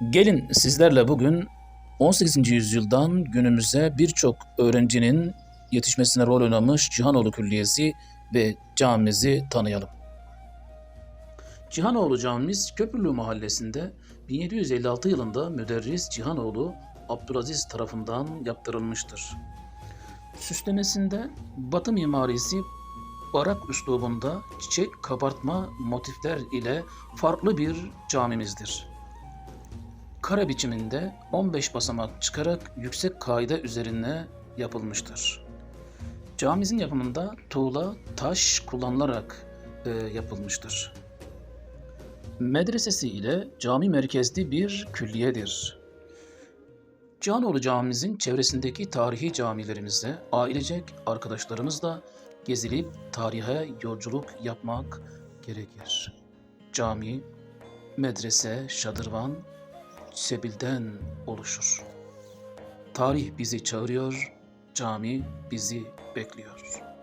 Gelin sizlerle bugün 18. yüzyıldan günümüze birçok öğrencinin yetişmesine rol oynamış Cihanoğlu Külliyesi ve camimizi tanıyalım. Cihanoğlu Camimiz Köprülü Mahallesi'nde 1756 yılında müderris Cihanoğlu Abdülaziz tarafından yaptırılmıştır. Süslemesinde Batı mimarisi barak üslubunda çiçek kabartma motifler ile farklı bir camimizdir. Kare biçiminde 15 basamak çıkarak yüksek kaide üzerine yapılmıştır. Camimizin yapımında tuğla, taş kullanılarak e, yapılmıştır. Medresesi ile cami merkezli bir külliyedir. Cihanoğlu Camimizin çevresindeki tarihi camilerimizde ailecek arkadaşlarımızla gezilip tarihe yolculuk yapmak gerekir. Cami, medrese, şadırvan, sebilden oluşur. Tarih bizi çağırıyor, cami bizi bekliyor.